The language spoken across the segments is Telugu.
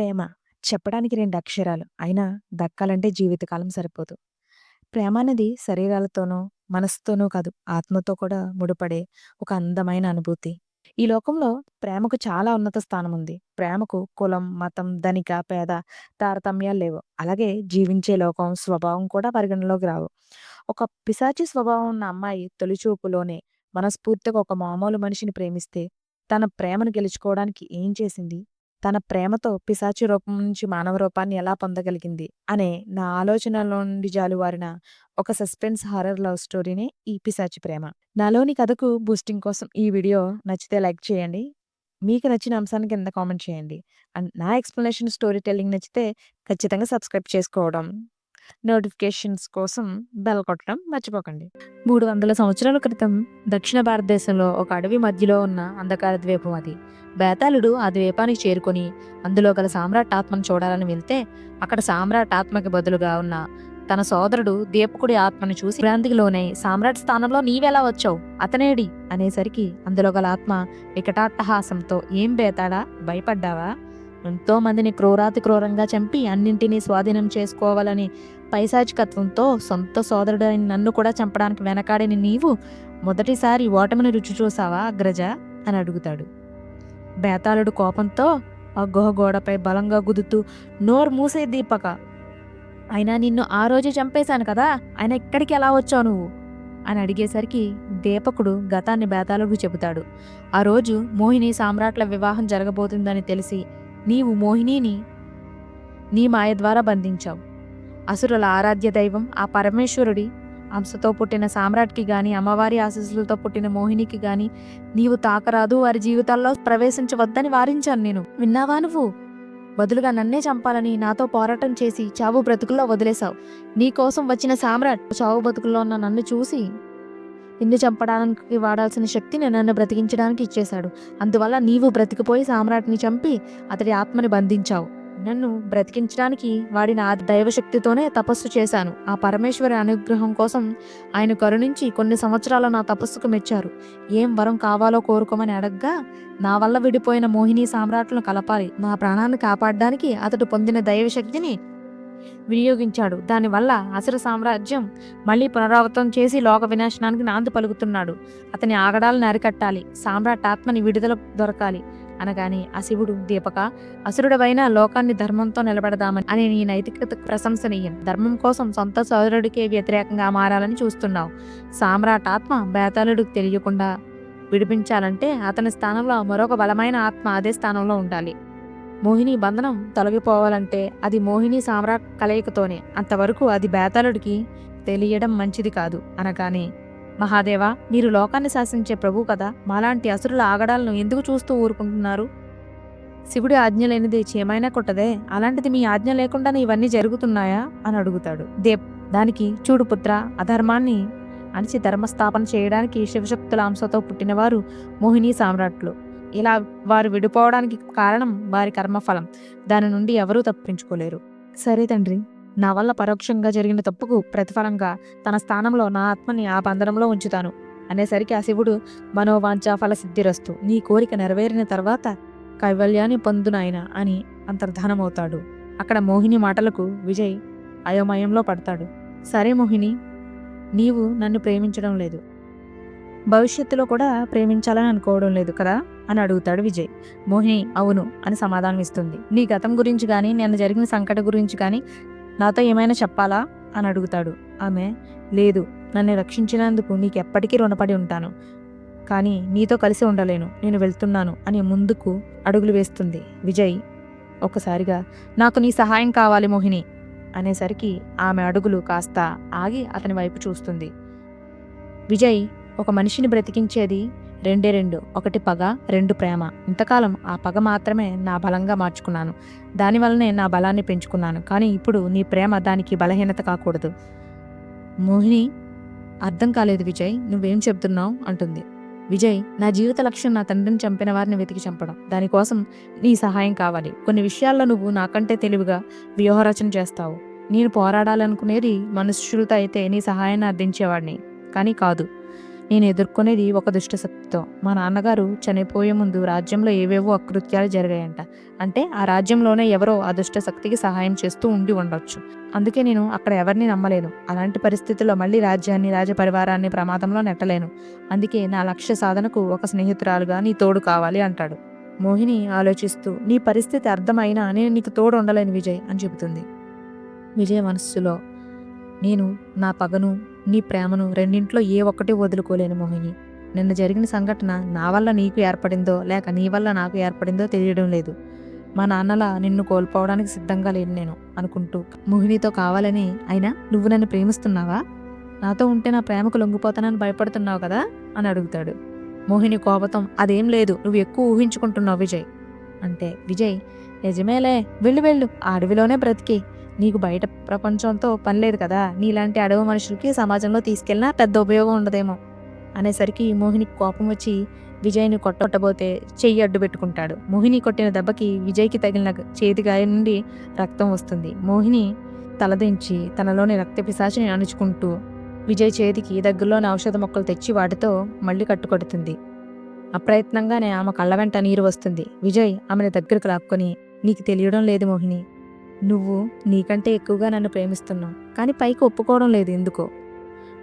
ప్రేమ చెప్పడానికి రెండు అక్షరాలు. అయినా దక్కాలంటే జీవితకాలం సరిపోదు. ప్రేమ అనేది శరీరాలతోనో, మనసుతోనో కాదు ఆత్మతో కూడా ముడిపడే ఒక అందమైన అనుభూతి. ఈ లోకంలో ప్రేమకు చాలా ఉన్నత స్థానం ఉంది. ప్రేమకు కులం, మతం, ధనిక, పేద తారతమ్యాలు లేవు. అలాగే జీవించే లోకం, స్వభావం కూడా పరిగణలోకి రావు. ఒక పిశాచి స్వభావం ఉన్న అమ్మాయి తొలిచూపులోనే మనస్ఫూర్తిగా ఒక మామూలు మనిషిని ప్రేమిస్తే తన ప్రేమను గెలుచుకోవడానికి ఏం చేసింది? తన ప్రేమతో పిశాచి రూపం నుంచి మానవ రూపాన్ని ఎలా పొందగలిగింది? అనే నా ఆలోచనలో నుండి జాలువారిన ఒక సస్పెన్స్ హారర్ లవ్ స్టోరీనే ఈ పిశాచి ప్రేమ. నాలోని కథకు బూస్టింగ్ కోసం ఈ వీడియో నచ్చితే లైక్ చేయండి. మీకు నచ్చిన అంశాన్ని కింద కామెంట్ చేయండి. అండ్ నా ఎక్స్‌ప్లనేషన్ స్టోరీ టెల్లింగ్ నచ్చితే ఖచ్చితంగా సబ్స్క్రైబ్ చేసుకోవడం, నోటిఫికేషన్స్ కోసం బెల్ కొట్టడం మర్చిపోకండి. 300 సంవత్సరాల క్రితం దక్షిణ భారతదేశంలో ఒక అడవి మధ్యలో ఉన్న అంధకార ద్వీపం అది. బేతాళుడు ఆ ద్వీపానికి చేరుకొని అందులో గల సామ్రాట్ ఆత్మను చూడాలని వెళ్తే అక్కడ సామ్రాట్ ఆత్మకి బదులుగా ఉన్న తన సోదరుడు దీపకుడి ఆత్మను చూసి భ్రాంతికి లోనై సామ్రాట్ స్థానంలో నీవెలా వచ్చావు? అతనేడి? అనేసరికి అందులో గల ఆత్మ వికటాట్టహాసంతో ఏం బేతాడా భయపడ్డావా? ఎంతో మందిని క్రూరాతి క్రూరంగా చంపి అన్నింటినీ స్వాధీనం చేసుకోవాలని పైశాచికత్వంతో సొంత సోదరుడైన నన్ను కూడా చంపడానికి వెనకాడిని నీవు మొదటిసారి ఓటమిని రుచి చూసావా అగ్రజ? అని అడుగుతాడు. బేతాళుడు కోపంతో ఆ గుహ గోడపై బలంగా గుదుతూ నోరు మూసే దీపక. అయినా నిన్ను ఆ రోజే చంపేశాను కదా! ఆయన ఇక్కడికి ఎలా వచ్చావు నువ్వు? అని అడిగేసరికి దీపకుడు గతాన్ని బేతాళుడు చెబుతాడు. ఆ రోజు మోహిని సామ్రాట్ల వివాహం జరగబోతుందని తెలిసి నీవు మోహినిని నీ మాయ ద్వారా బంధించావు. అసురుల ఆరాధ్య దైవం ఆ పరమేశ్వరుడి అంశతో పుట్టిన సామ్రాట్‌కి గాని, అమ్మవారి ఆశీస్సులతో పుట్టిన మోహినికి గాని నీవు తాకరాదు వారి జీవితాల్లో ప్రవేశించవద్దని వారించాను నేను. విన్నావా నువ్వు? బదులుగా నన్నే చంపాలని నాతో పోరాటం చేసి చావు బ్రతుకుల్లో వదిలేశావు. నీ కోసం వచ్చిన సామ్రాట్ చావు బ్రతుకుల్లో ఉన్న నన్ను చూసి నిన్ను చంపడానికి వాడాల్సిన శక్తిని నన్ను బ్రతికించడానికి ఇచ్చేశాడు. అందువల్ల నీవు బ్రతికిపోయి సామ్రాట్‌ని చంపి అతడి ఆత్మని బంధించావు. నన్ను బ్రతికించడానికి వాడిన ఆ దైవశక్తితోనే తపస్సు చేశాను. ఆ పరమేశ్వరి అనుగ్రహం కోసం ఆయన కరుణించి కొన్ని సంవత్సరాలు నా తపస్సుకు మెచ్చారు. ఏం వరం కావాలో కోరుకోమని అడగ్గా నా వల్ల విడిపోయిన మోహిని సామ్రాట్లను కలపాలి. నా ప్రాణాన్ని కాపాడడానికి అతడు పొందిన దైవశక్తిని వినియోగించాడు. దానివల్ల అసుర సామ్రాజ్యం మళ్ళీ పునరావృతం చేసి లోక వినాశనానికి నాంది పలుకుతున్నాడు. అతని ఆగడాలను అరికట్టాలి. సామ్రాట్ ఆత్మని విడుదల దొరకాలి అనగానే ఆ శివుడు దీపక అసురుడవైన లోకాన్ని ధర్మంతో నిలబెడదామని అనే నీ నైతికత ప్రశంసనీయం. ధర్మం కోసం సొంత సోదరుడికే వ్యతిరేకంగా మారాలని చూస్తున్నావు. సామ్రాట్ ఆత్మ బేతాళుడికి తెలియకుండా విడిపించాలంటే అతని స్థానంలో మరొక బలమైన ఆత్మ అదే స్థానంలో ఉండాలి. మోహిని బంధనం తొలగిపోవాలంటే అది మోహిని సామ్రాట్ కలయికతోనే. అంతవరకు అది బేతాళుడికి తెలియడం మంచిది కాదు అనగానే మహాదేవా మీరు లోకాన్ని శాసించే ప్రభు కదా! మాలాంటి అసురుల ఆగడాలను ఎందుకు చూస్తూ ఊరుకుంటున్నారు? శివుడి ఆజ్ఞ లేనిది చీమైనా కొట్టదే! అలాంటిది మీ ఆజ్ఞ లేకుండానే ఇవన్నీ జరుగుతున్నాయా? అని అడుగుతాడు. దేప్ దానికి చూడు పుత్ర అధర్మాన్ని అణిచి ధర్మస్థాపన చేయడానికి శివశక్తుల అంశతో పుట్టినవారు మోహిని సామ్రాట్లు. ఇలా వారు విడిపోవడానికి కారణం వారి కర్మఫలం. దాని నుండి ఎవరూ తప్పించుకోలేరు. సరే తండ్రి నా వల్ల పరోక్షంగా జరిగిన తప్పుకు ప్రతిఫలంగా తన స్థానంలో నా ఆత్మని ఆ బంధనంలో ఉంచుతాను అనేసరికి ఆ శివుడు మనోవాంఛా ఫలసిద్ధిరస్తు నీ కోరిక నెరవేరిన తర్వాత కైవల్యాన్ని పొందునాయన అని అంతర్ధానమవుతాడు. అక్కడ మోహిని మాటలకు విజయ్ అయోమయంలో పడతాడు. సరే మోహిని నీవు నన్ను ప్రేమించడం లేదు. భవిష్యత్తులో కూడా ప్రేమించాలని అనుకోవడం లేదు కదా? అని అడుగుతాడు విజయ్. మోహిని అవును అని సమాధానం ఇస్తుంది. నీ గతం గురించి కానీ నిన్న జరిగిన సంకట గురించి కానీ నాతో ఏమైనా చెప్పాలా? అని అడుగుతాడు. ఆమె లేదు నన్ను రక్షించినందుకు నీకెప్పటికీ రుణపడి ఉంటాను. కానీ నీతో కలిసి ఉండలేను. నేను వెళ్తున్నాను అని ముందుకు అడుగులు వేస్తుంది. విజయ్ ఒక్కసారిగా నాకు నీ సహాయం కావాలి మోహిని అనేసరికి ఆమె అడుగులు కాస్త ఆగి అతని వైపు చూస్తుంది. విజయ్ ఒక మనిషిని బ్రతికించేది రెండే రెండు. ఒకటి పగ, రెండు ప్రేమ. ఇంతకాలం ఆ పగ మాత్రమే నా బలంగా మార్చుకున్నాను. దానివల్లనే నా బలాన్ని పెంచుకున్నాను. కానీ ఇప్పుడు నీ ప్రేమ దానికి బలహీనత కాకూడదు. మోహిని అర్థం కాలేదు విజయ్. నువ్వేం చెప్తున్నావు అంటుంది. విజయ్ నా జీవిత లక్ష్యం నా తండ్రిని చంపిన వారిని వెతికి చంపడం. దానికోసం నీ సహాయం కావాలి. కొన్ని విషయాల్లో నువ్వు నాకంటే తెలివిగా వ్యూహరచన చేస్తావు. నేను పోరాడాలనుకునేది మనుష్యులతో అయితే నీ సహాయాన్ని అర్థించేవాడిని. కానీ కాదు. నేను ఎదుర్కొనేది ఒక దుష్టశక్తితో. మా నాన్నగారు చనిపోయే ముందు రాజ్యంలో ఏవేవో అకృత్యాలు జరిగాయంట. అంటే ఆ రాజ్యంలోనే ఎవరో ఆ సహాయం చేస్తూ ఉండి ఉండొచ్చు. అందుకే నేను అక్కడ ఎవరిని నమ్మలేను. అలాంటి పరిస్థితుల్లో మళ్ళీ రాజ్యాన్ని రాజపరివారాన్ని ప్రమాదంలో నెట్టలేను. అందుకే నా లక్ష్య సాధనకు ఒక స్నేహితురాలుగా నీ తోడు కావాలి అంటాడు. మోహిని ఆలోచిస్తూ నీ పరిస్థితి అర్థమైనా నేను నీకు తోడు ఉండలేను విజయ్ అని చెబుతుంది. విజయ్ మనస్సులో నేను నా పగను నీ ప్రేమను రెండింట్లో ఏ ఒక్కటి వదులుకోలేను మోహిని. నిన్న జరిగిన సంఘటన నా వల్ల నీకు ఏర్పడిందో లేక నీ వల్ల నాకు ఏర్పడిందో తెలియడం లేదు. మా నాన్నలా నిన్ను కోల్పోవడానికి సిద్ధంగా లేను నేను అనుకుంటూ మోహినితో కావాలని అయినా నువ్వు నన్ను ప్రేమిస్తున్నావా? నాతో ఉంటే నా ప్రేమకు లొంగిపోతానని భయపడుతున్నావు కదా? అని అడుగుతాడు. మోహిని కోపతం అదేం లేదు నువ్వు ఎక్కువ ఊహించుకుంటున్నావు విజయ్. అంటే విజయ్ నిజమేలే వెళ్ళు వెళ్ళు ఆ అడవిలోనే బ్రతికి నీకు బయట ప్రపంచంతో పని లేదు కదా నీలాంటి అడవి మనుషులకి సమాజంలో తీసుకెళ్ళినా పెద్ద ఉపయోగం ఉండదేమో అనేసరికి మోహినికి కోపం వచ్చి విజయ్ని కొట్టబోతే చెయ్యి అడ్డు పెట్టుకుంటాడు. మోహిని కొట్టిన దెబ్బకి విజయ్కి తగిలిన చేతి గాయం నుండి రక్తం వస్తుంది. మోహిని తలదించి తనలోని రక్త పిశాచిని అణుచుకుంటూ విజయ్ చేతికి దగ్గరలోని ఔషధ మొక్కలు తెచ్చి వాటితో మళ్ళీ కట్టుకొడుతుంది. అప్రయత్నంగానే ఆమె కళ్ళ వెంట నీరు వస్తుంది. విజయ్ ఆమెను దగ్గరకు లాక్కొని నీకు తెలియడం లేదు మోహిని. నువ్వు నీకంటే ఎక్కువగా నన్ను ప్రేమిస్తున్నావు. కానీ పైకి ఒప్పుకోవడం లేదు ఎందుకో.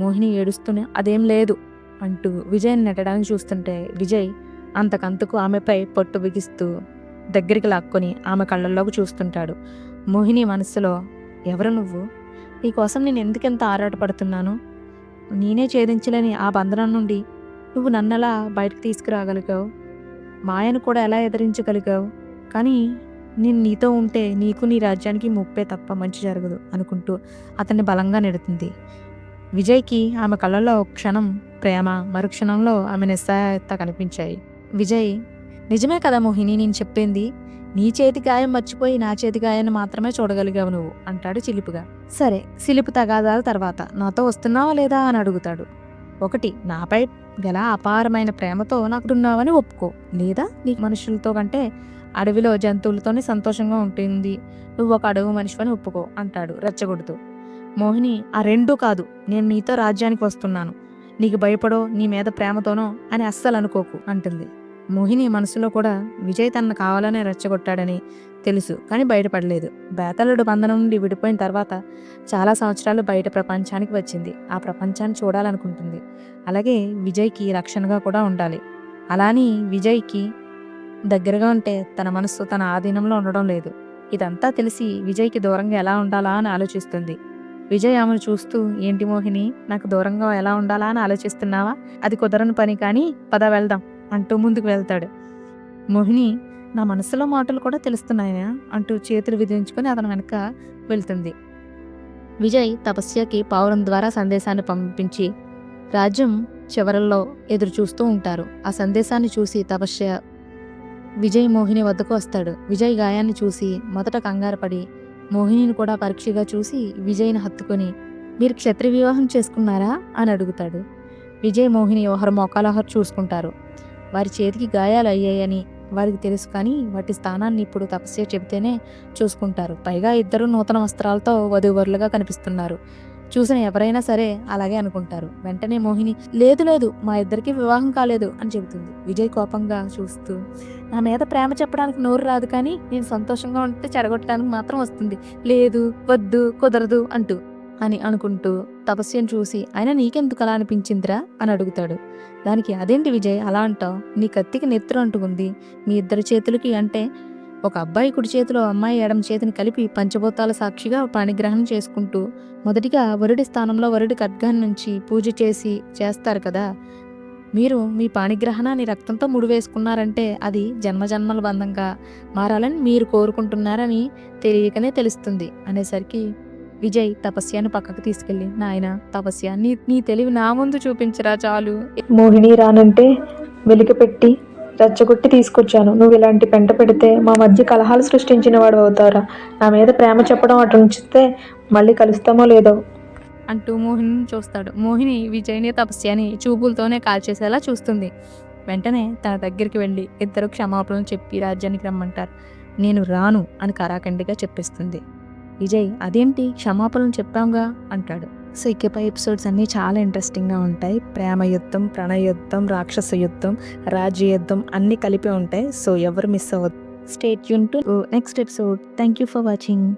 మోహిని ఏడుస్తూనే అదేం లేదు అంటూ విజయ్ని నెట్టడానికి చూస్తుంటే విజయ్ అంతకంతకు ఆమెపై పొట్టు బిగిస్తూ దగ్గరికి లాక్కొని ఆమె కళ్ళల్లోకి చూస్తుంటాడు. మోహిని మనసులో ఎవరు నువ్వు? నీకోసం నేను ఎందుకెంత ఆరాటపడుతున్నాను? నేనే ఛేదించలేని ఆ బంధనం నుండి నువ్వు నన్నలా బయటకు తీసుకురాగలిగావు. మాయను కూడా ఎలా ఎదిరించగలిగావు? కానీ నేను నీతో ఉంటే నీకు నీ రాజ్యానికి ముప్పే తప్ప మంచి జరగదు అనుకుంటూ అతన్ని బలంగా నెడుతుంది. విజయ్కి ఆమె కళ్ళలో ఒక క్షణం ప్రేమ మరుక్షణంలో ఆమె నిస్సహాయత కనిపించాయి. విజయ్ నిజమే కదా మోహిని నేను చెప్పింది నీ చేతి గాయం మర్చిపోయి నా చేతి గాయాన్ని మాత్రమే చూడగలిగావు నువ్వు అంటాడు చిలిపుగా. సరే సిలిపు తగాదాల తర్వాత నాతో వస్తున్నావా లేదా అని అడుగుతాడు. ఒకటి నాపై గల అపారమైన ప్రేమతో నాకు ఉన్నావని ఒప్పుకో లేదా నీ మనుషులతో కంటే అడవిలో జంతువులతోనే సంతోషంగా ఉంటుంది. నువ్వు ఒక అడవి మనిషివని ఒప్పుకో అంటాడు రెచ్చగొడుతూ. మోహిని ఆ రెండూ కాదు నేను నీతో రాజ్యానికి వస్తున్నాను. నీకు భయపడో నీ మీద ప్రేమతోనో అని అస్సలు అనుకోకు అంటుంది. మోహిని మనసులో కూడా విజయ్ తనను కావాలనే రెచ్చగొట్టాడని తెలుసు కానీ బయటపడలేదు. బేతలుడు బంధనం నుండి విడిపోయిన తర్వాత చాలా సంవత్సరాలు బయట ప్రపంచానికి వచ్చింది. ఆ ప్రపంచాన్ని చూడాలనుకుంటుంది. అలాగే విజయ్కి రక్షణగా కూడా ఉండాలి. అలాని విజయ్కి దగ్గరగా ఉంటే తన మనస్సు తన ఆధీనంలో ఉండడం లేదు. ఇదంతా తెలిసి విజయ్కి దూరంగా ఎలా ఉండాలా అని ఆలోచిస్తుంది. విజయ్ ఆమెను చూస్తూ ఏంటి మోహిని నాకు దూరంగా ఎలా ఉండాలా అని ఆలోచిస్తున్నావా? అది కుదరని పని కానీ పద వెళ్దాం అంటూ ముందుకు వెళ్తాడు. మోహిని నా మనసులో మాటలు కూడా తెలుస్తున్నాయా? అంటూ చేతులు విధించుకొని అతను వెనక వెళ్తుంది. విజయ్ తపస్యకి పావురం ద్వారా సందేశాన్ని పంపించి రాజ్యం చివరల్లో ఎదురు చూస్తూ ఉంటారు. ఆ సందేశాన్ని చూసి తపస్య విజయ్ మోహిని వద్దకు వస్తాడు. విజయ్ గాయాన్ని చూసి మొదట కంగారపడి మోహినిని కూడా పరీక్షగా చూసి విజయ్ని హత్తుకొని మీరు క్షత్రియ వివాహం చేసుకున్నారా? అని అడుగుతాడు. విజయ్ మోహిని ఒకరు మొక్కలొకరు చూసుకుంటారు. వారి చేతికి గాయాలు అయ్యాయని వారికి తెలుసు కానీ వాటి స్థానాన్ని ఇప్పుడు తపస్య చెబితేనే చూసుకుంటారు. పైగా ఇద్దరు నూతన వస్త్రాలతో వధువరులుగా కనిపిస్తున్నారు. చూసిన ఎవరైనా సరే అలాగే అనుకుంటారు. వెంటనే మోహిని లేదు లేదు మా ఇద్దరికి వివాహం కాలేదు అని చెబుతుంది. విజయ్ కోపంగా చూస్తూ నా మీద ప్రేమ చెప్పడానికి నోరు రాదు కానీ నేను సంతోషంగా ఉంటే చెడగొట్టడానికి మాత్రం వస్తుంది. లేదు వద్దు కుదరదు అంటూ అని అనుకుంటూ తపస్యను చూసి ఆయన నీకెందుకు అలా అనిపించిందిరా? అని అడుగుతాడు. దానికి అదేంటి విజయ్ అలా అంటావు? నీ కత్తికి నెత్తురు అంటుకుంది. మీ ఇద్దరి చేతులకి అంటే ఒక అబ్బాయి కుడి చేతిలో అమ్మాయి ఎడమ చేతిని కలిపి పంచభూతాల సాక్షిగా పాణిగ్రహణం చేసుకుంటూ మొదటిగా వరుడి స్థానంలో వరుడి ఖడ్గాన్ని నుంచి పూజ చేసి చేస్తారు కదా. మీరు మీ పాణిగ్రహణాన్ని రక్తంతో ముడివేసుకున్నారంటే అది జన్మజన్మల బంధంగా మారాలని మీరు కోరుకుంటున్నారని తెలియకనే తెలుస్తుంది. అనేసరికి విజయ్ తపస్యాన్ని పక్కకు తీసుకెళ్ళి నాయన తపస్య నీ నీ తెలివి నా ముందు చూపించరా చాలు. మోహిని రానంటే వెలికపెట్టి రెచ్చగొట్టి తీసుకొచ్చాను. నువ్వు ఇలాంటి పెంట పెడితే మా మధ్య కలహాలు సృష్టించిన వాడు అవుతారా నా మీద ప్రేమ చెప్పడం అటు ఉంచితే మళ్ళీ కలుస్తామో లేదో? అంటూ మోహిని చూస్తాడు. మోహిని విజయ్ని తపస్యాని చూపులతోనే కాల్చేసేలా చూస్తుంది. వెంటనే తన దగ్గరికి వెళ్ళి ఇద్దరు క్షమాపణలు చెప్పి రాజ్యానికి రమ్మంటారు. నేను రాను అని కరాఖండిగా చెప్పిస్తుంది. విజయ్ అదేంటి? క్షమాపణలు చెప్పాంగా? అంటాడు. సో ఇకపై ఎపిసోడ్స్ అన్నీ చాలా ఇంట్రెస్టింగ్గా ఉంటాయి. ప్రేమ యుద్ధం ప్రణయుద్ధం రాక్షస యుద్ధం రాజ్య యుద్ధం అన్నీ కలిపి ఉంటాయి. సో ఎవరు మిస్ అవ్వద్దు. Stay Yoon to next episode thank you for watching